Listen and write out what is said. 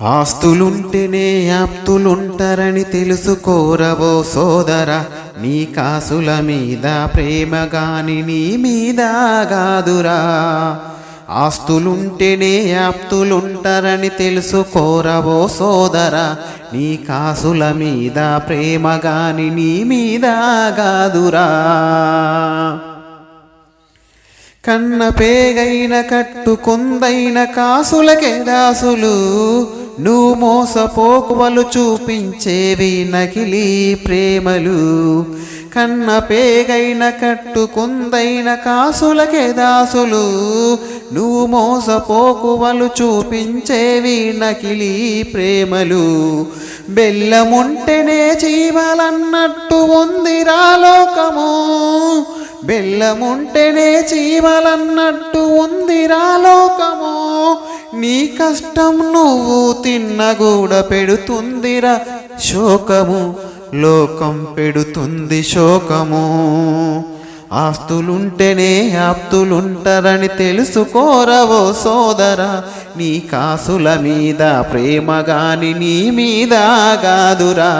ఆస్తులుంటేనే ఆప్తులుంటారని తెలుసుకోరవో సోదర నీ కాసుల మీద ప్రేమ గాని నీ మీద గాదురా. ఆస్తులుంటేనే ఆప్తులుంటారని తెలుసుకోరవో సోదర నీ కాసుల మీద ప్రేమ గాని నీ మీద గాదురా. కన్న పేగైన కట్టుకుందైన కాసులకే దాసులు నువ్వు మోసపోకువలు చూపించేవి నకిలీ ప్రేమలు. కన్న పేగైన కట్టుకుందైన కాసులకే దాసులు. నువ్వు మోసపోకువలు చూపించేవి నకిలీ ప్రేమలు. బెల్లముంటేనే జీవాలన్నట్టు ఉందిరా లోకము బెల్లముంటేనే చీమలన్నట్టు ఉందిరా లోకము నీ కష్టం నువ్వు తిన్నగూడ పెడుతుందిరా శోకము లోకం పెడుతుంది శోకము. ఆస్తులుంటేనే ఆప్తులుంటారని తెలుసుకోరవో సోదరా నీ కాసుల మీద ప్రేమ గాని నీ మీద గాదురా.